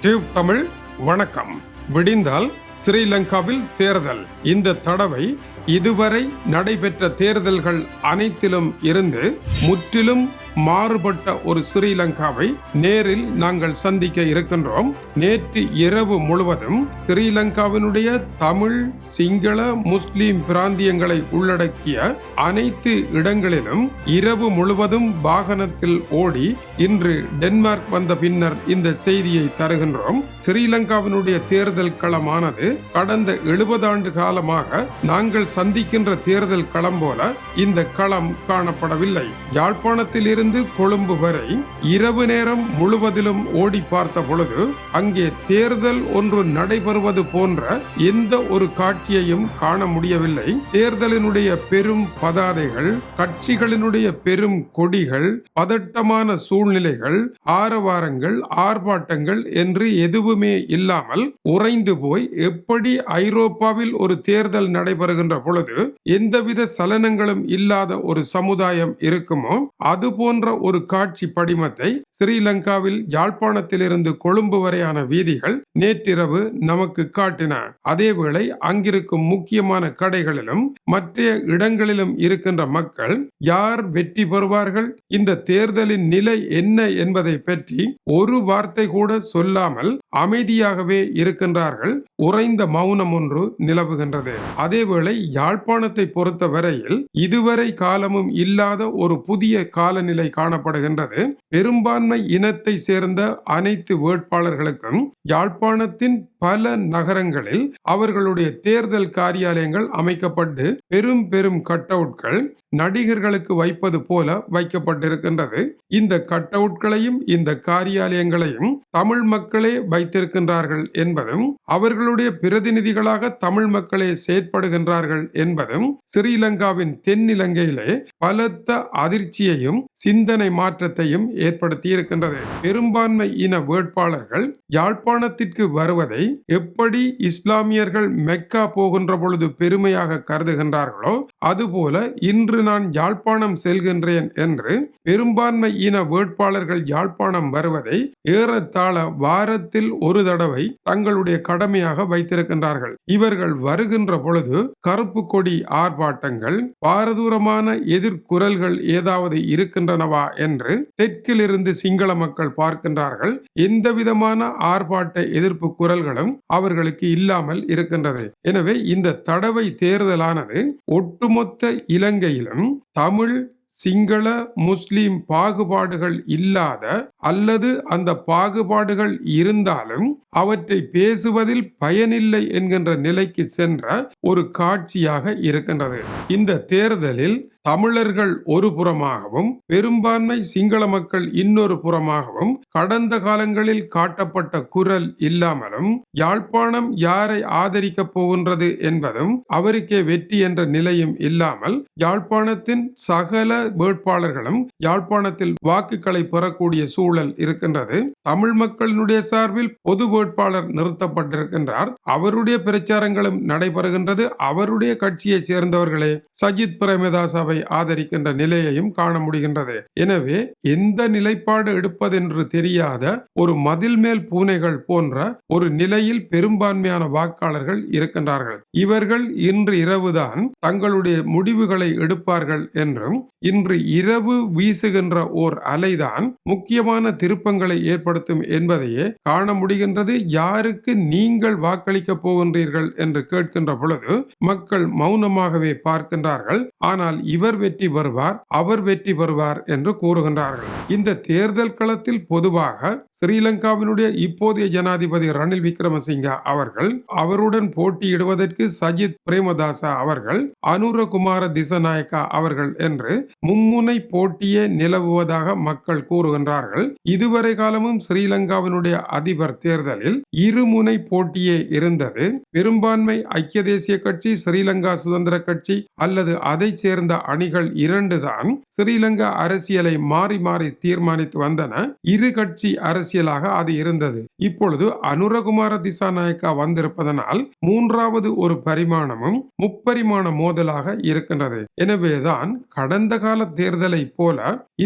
Tube Tamil வணக்கம். விடிந்தால் ஸ்ரீலங்காவில் தேர்தல். இந்த தடவை இதுவரை நடைபெற்ற தேர்தல்கள் அனைத்திலும் இருந்து முற்றிலும் மாறுபட்ட ஒரு ஸ்ரீலங்காவை நேரில் நாங்கள் சந்திக்க இருக்கின்றோம். நேற்று இரவு முழுவதும் ஸ்ரீலங்காவினுடைய தமிழ் சிங்கள முஸ்லிம் பிராந்தியங்களை உள்ளடக்கிய அனைத்து இடங்களிலும் இரவு முழுவதும் வாகனத்தில் ஓடி இன்று டென்மார்க் வந்த பின்னர் இந்த செய்தியை தருகின்றோம். ஸ்ரீலங்காவினுடைய தேர்தல் களமானது கடந்த எழுபது ஆண்டு காலமாக நாங்கள் சந்திக்கின்ற தேர்தல் களம் போல இந்த களம் காணப்படவில்லை. யாழ்ப்பாணத்தில் இருந்து கொழும்பு வரை இரவு நேரம் முழுவதிலும் ஓடி பார்த்த பொழுது அங்கே தேர்தல் ஒன்று நடைபெறுவது போன்ற எந்த ஒரு காட்சியையும் காண முடியவில்லை. தேர்தலினுடைய பெரும் பதாதைகள் கட்சிகளினுடைய பெரும் கொடிகள் பதட்டமான சூழ்நிலைகள் ஆரவாரங்கள் ஆர்ப்பாட்டங்கள் என்று எதுவுமே இல்லாமல் உறைந்து போய் எப்படி ஐரோப்பாவில் ஒரு தேர்தல் நடைபெறுகின்ற பொழுது எந்தவித சலனங்களும் இல்லாத ஒரு சமுதாயம் இருக்குமோ அது போன்ற ஒரு காட்சி படிமத்தை ஸ்ரீலங்காவில் யாழ்ப்பாணத்திலிருந்து கொழும்பு வரையான வீதிகள் நேற்றிரவு நமக்கு காட்டின. அதேவேளை அங்கிருக்கும் முக்கியமான கடைகளிலும் மற்ற இடங்களிலும் இருக்கின்ற மக்கள் யார் வெற்றி பெறுவார்கள்? இந்த தேர்தலின் நிலை என்ன என்பதை பற்றி ஒரு வார்த்தை கூட சொல்லாமல் அமைதியாகவே இருக்கின்றார்கள். உறைந்த மௌனம் ஒன்று நிலவுகின்றது. அதேவேளை யாழ்ப்பாணத்தை பொறுத்த வரையில் இதுவரை காலமும் இல்லாத ஒரு புதிய காலநிலை காணப்படுகின்றது. பெரும்பான்மை இனத்தை சேர்ந்த அனைத்து வேட்பாளர்களுக்கும் யாழ்ப்பாணத்தின் பல நகரங்களில் அவர்களுடைய தேர்தல் காரியாலயங்கள் அமைக்கப்பட்டு பெரும் பெரும் கட்டவுட்கள் நடிகர்களுக்கு வைப்பது போல வைக்கப்பட்டிருக்கின்றது. இந்த கட்டவுட்களையும் இந்த காரியாலயங்களையும் தமிழ் மக்களே வைத்திருக்கின்றார்கள் என்பதும் அவர்களுடைய பிரதிநிதிகளாக தமிழ் மக்களே செயற்படுகின்றார்கள் என்பதும் ஸ்ரீலங்காவின் தென்னிலங்கையிலே பலத்த அதிர்ச்சியையும் சிந்தனை மாற்றத்தையும் ஏற்படுத்தி இருக்கின்றது பெரும்பான்மை இன வேட்பாளர்கள் யாழ்ப்பாணத்திற்கு வருவதை எப்படி இஸ்லாமியர்கள் மெக்கா போகின்ற பொழுது பெருமையாக கருதுகின்றார்களோ அதுபோல இன்று நான் யாழ்ப்பாணம் செல்கின்றேன் என்று பெரும்பான்மை இன வேட்பாளர்கள் யாழ்ப்பாணம் வருவதை ஏறத்தாழ வாரத்தில் ஒரு தடவை தங்களுடைய கடமையாக வைத்திருக்கின்றார்கள். இவர்கள் வருகின்ற பொழுது கருப்பு கொடி ஆர்ப்பாட்டங்கள் பாரதூரமான எதிர்குரல்கள் ஏதாவது இருக்கின்றனவா என்று தெற்கிலிருந்து சிங்கள மக்கள் பார்க்கின்றார்கள். எந்த விதமான ஆர்ப்பாட்ட எதிர்ப்பு குரல்களும் அவர்களுக்கு இல்லாமல் இருக்கின்றது. எனவே இந்த தடவை தேர்தலானது ஒட்டுமொத்த இலங்கையிலும் தமிழ் சிங்கள முஸ்லிம் பாகுபாடுகள் இல்லாத அல்லது அந்த பாகுபாடுகள் இருந்தாலும் அவற்றை பேசுவதில் பயனில்லை என்கின்ற நிலைக்கு சென்ற ஒரு காட்சியாக இருக்கின்றது. இந்த தேர்தலில் தமிழர்கள் ஒரு புறமாகவும் பெரும்பான்மை சிங்கள மக்கள் இன்னொரு புறமாகவும் கடந்த காலங்களில் காட்டப்பட்ட குரல் இல்லாமலும் யாழ்ப்பாணம் யாரை ஆதரிக்கப் போகின்றது என்பதும் அவருக்கே வெற்றி என்ற நிலையும் இல்லாமல் யாழ்ப்பாணத்தின் சகல வேட்பாளர்களும் யாழ்ப்பாணத்தில் வாக்குகளை பெறக்கூடிய சூழல் இருக்கின்றது. தமிழ் மக்களினுடைய சார்பில் பொது வேட்பாளர் நிறுத்தப்பட்டிருக்கின்றார். அவருடைய பிரச்சாரங்களும் நடைபெறுகின்றது. அவருடைய கட்சியைச் சேர்ந்தவர்களே சஜித் பிரேமதாசாவை ஆதரிக்கின்ற நிலையையும் காண முடிகின்றது. எனவே எந்த நிலைப்பாடு எடுப்பதென்று தெரியாத ஒரு மதில் மேல் பூனைகள் போன்ற ஒரு நிலையில் பெரும்பான்மையான வாக்காளர்கள் இருக்கின்றார்கள். இவர்கள் இன்று இரவுதான் தங்களுடைய முடிவுகளை எடுப்பார்கள் என்றும் இன்று இரவு வீசுகின்ற ஓர் அலைதான் முக்கியமான திருப்பங்களை ஏற்படுத்தும் என்பதையே காண முடிகின்றது. யாருக்கு நீங்கள் வாக்களிக்க போகின்றீர்கள் என்று கேட்கின்ற பொழுது மக்கள் மௌனமாகவே பார்க்கின்றார்கள். ஆனால் இவர் இவர் வெற்றி பெறுவார் அவர் வெற்றி பெறுவார் என்று கூறுகின்றார்கள். இந்த தேர்தல் களத்தில் பொதுவாக ஸ்ரீலங்காவினுடைய இப்போதைய ஜனாதிபதி ரணில் விக்ரமசிங்கா அவர்கள் அவருடன் போட்டியிடுவதற்கு சஜித் பிரேமதாசா அவர்கள் அனுரகுமார திசநாயக்கா அவர்கள் என்று மும்முனை போட்டியே நிலவுவதாக மக்கள் கூறுகின்றார்கள். இதுவரை காலமும் ஸ்ரீலங்காவினுடைய அதிபர் தேர்தலில் இருமுனை போட்டியே இருந்தது. பெரும்பான்மை ஐக்கிய தேசிய கட்சி ஸ்ரீலங்கா சுதந்திர கட்சி அல்லது அதை சேர்ந்த அணிகள் இரண்டு தான் ஸ்ரீலங்கா அரசியலை மாறி மாறி தீர்மானித்து வந்தன. இரு கட்சி அரசியலாக அது இருந்தது. இப்பொழுது அனுரகுமார திசாநாயக்கா வந்திருப்பதனால் மூன்றாவது ஒரு பரிமாணமும் முப்பரிமாண மோதலாக இருக்கின்றது. எனவேதான் கடந்த கால தேர்தலை போல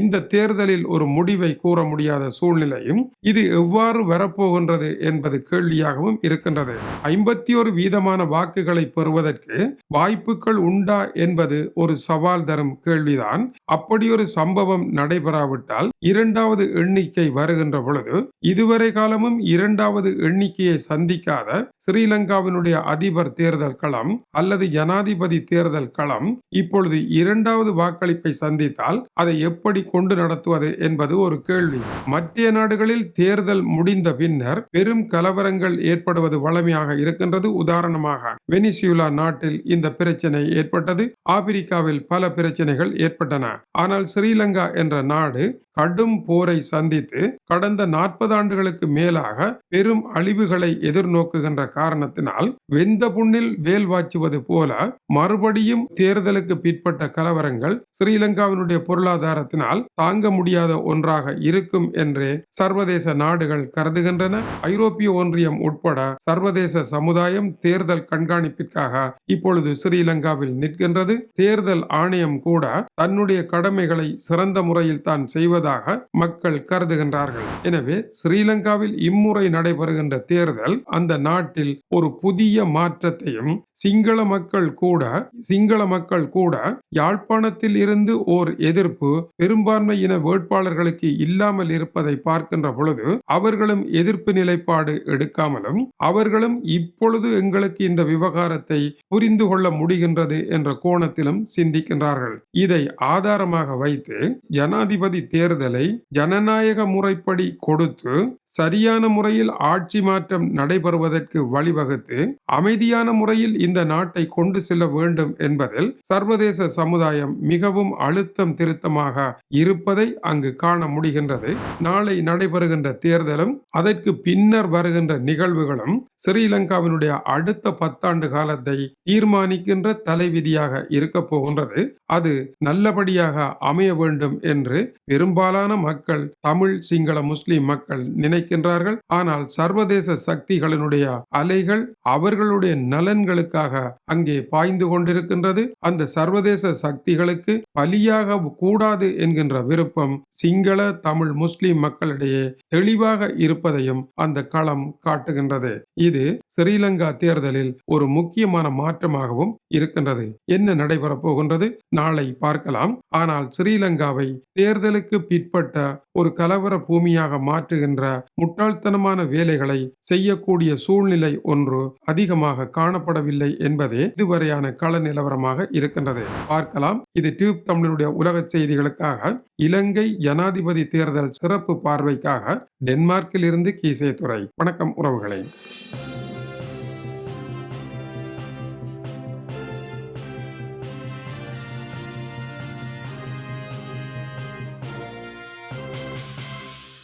இந்த தேர்தலில் ஒரு முடிவை கூற முடியாத சூழ்நிலையும் இது எவ்வாறு வரப்போகின்றது என்பது கேள்வியாகவும் இருக்கின்றது. ஐம்பத்தி ஒரு வீதமான வாக்குகளை பெறுவதற்கு வாய்ப்புகள் உண்டா என்பது ஒரு சவால் சவால் தரும் கேள்விதான். அப்படியொரு சம்பவம் நடைபெறாவிட்டால் இரண்டாவது எண்ணிக்கை வருகின்ற பொழுது இதுவரை காலமும் இரண்டாவது எண்ணிக்கையை சந்திக்காத ஸ்ரீலங்காவினுடைய அதிபர் தேர்தல் களம் அல்லது ஜனாதிபதி தேர்தல் களம் இப்பொழுது இரண்டாவது வாக்களிப்பை சந்தித்தால் அதை எப்படி கொண்டு நடத்துவது என்பது ஒரு கேள்வி. மற்ற நாடுகளில் தேர்தல் முடிந்த பின்னர் பெரும் கலவரங்கள் ஏற்படுவது வளமையாக இருக்கின்றது. உதாரணமாக வெனிசுலா நாட்டில் இந்த பிரச்சனை ஏற்பட்டது. ஆப்பிரிக்காவில் பல பிரச்சனைகள் ஏற்பட்டன. ஆனால் ஸ்ரீலங்கா என்ற நாடு கடும் போரை சந்தித்து கடந்த நாற்பது ஆண்டுகளுக்கு மேலாக பெரும் அழிவுகளை எதிர்நோக்குகின்ற காரணத்தினால் வெந்த புண்ணில் வேல் வாச்சுவது போல மறுபடியும் தேர்தலுக்கு பிற்பட்ட கலவரங்கள் ஸ்ரீலங்காவினுடைய பொருளாதாரத்தினால் தாங்க முடியாத ஒன்றாக இருக்கும் என்று சர்வதேச நாடுகள் கருதுகின்றன. ஐரோப்பிய ஒன்றியம் உட்பட சர்வதேச சமுதாயம் தேர்தல் கண்காணிப்பிற்காக இப்பொழுது ஸ்ரீலங்காவில் நிற்கின்றது. தேர்தல் ஆணையம் கூட தன்னுடைய கடமைகளை சிறந்த முறையில் தான் செய்வது செய்வதாக மக்கள் கருதுகின்றார்கள். எனவே ஸ்ரீலங்காவில் இம்முறை நடைபெறுகின்ற தேர்தல் அந்த நாட்டில் ஒரு புதிய மாற்றத்தையும் சிங்கள மக்கள் கூட சிங்கள மக்கள் கூட யாழ்ப்பாணத்தில் இருந்து ஓர் எதிர்ப்பு பெரும்பான்மை இன வேட்பாளர்களுக்கு இல்லாமல் இருப்பதை பார்க்கின்ற பொழுது அவர்களும் எதிர்ப்பு நிலைப்பாடு எடுக்காமலும் அவர்களும் இப்பொழுது எங்களுக்கு இந்த விவகாரத்தை புரிந்து கொள்ள முடிகின்றது என்ற கோணத்திலும் சிந்திக்கின்றார்கள். இதை ஆதாரமாக வைத்து ஜனாதிபதி தேர்தல் ஜனநாயக முறைப்படி கொடுத்து சரியான முறையில் ஆட்சி மாற்றம் நடைபெறுவதற்கு வழிவகுத்து அமைதியான முறையில் இந்த நாட்டை கொண்டு செல்ல வேண்டும் என்பதில் சர்வதேச சமுதாயம் மிகவும் அழுத்தம் திருத்தமாக இருப்பதை அங்கு காண முடிகின்றது. நாளை நடைபெறுகின்ற தேர்தலும் அதற்கு பின்னர் வருகின்ற நிகழ்வுகளும் ஸ்ரீலங்காவினுடைய அடுத்த பத்தாண்டு காலத்தை தீர்மானிக்கின்ற தலைவிதியாக இருக்க போகின்றது. அது நல்லபடியாக அமைய வேண்டும் என்று பெரும்பாலான மக்கள் தமிழ் சிங்கள முஸ்லிம் மக்கள் நினைக்கின்றார்கள். ஆனால் சர்வதேச சக்திகளினுடைய அலைகள் அவர்களுடைய நலன்களுக்காக அங்கே பாய்ந்து கொண்டிருக்கின்றது. அந்த சர்வதேச சக்திகளுக்கு பலியாக கூடாது என்கின்ற விருப்பம் சிங்கள தமிழ் முஸ்லிம் மக்களிடையே தெளிவாக இருப்பதையும் அந்த களம் காட்டுகின்றது. இது ஸ்ரீலங்கா தேர்தலில் ஒரு முக்கியமான மாற்றமாகவும் இருக்கின்றது. என்ன நடைபெறப் போகின்றது? நாளை பார்க்கலாம். ஆனால் ஸ்ரீலங்காவை தேர்தலுக்கு பிற்பட்ட ஒரு கலவர பூமியாக மாற்றுகின்ற முட்டாள்தனமான வேலைகளை செய்யக்கூடிய சூழ்நிலை ஒன்று அதிகமாக காணப்படவில்லை என்பதே இதுவரையான கள நிலவரமாக இருக்கின்றது. பார்க்கலாம். இது டியூப் தமிழனுடைய உலக செய்திகளுக்காக இலங்கை ஜனாதிபதி தேர்தல் சிறப்பு பார்வைக்காக டென்மார்க்கில் இருந்து கீசே துறை வணக்கம் உறவுகளை.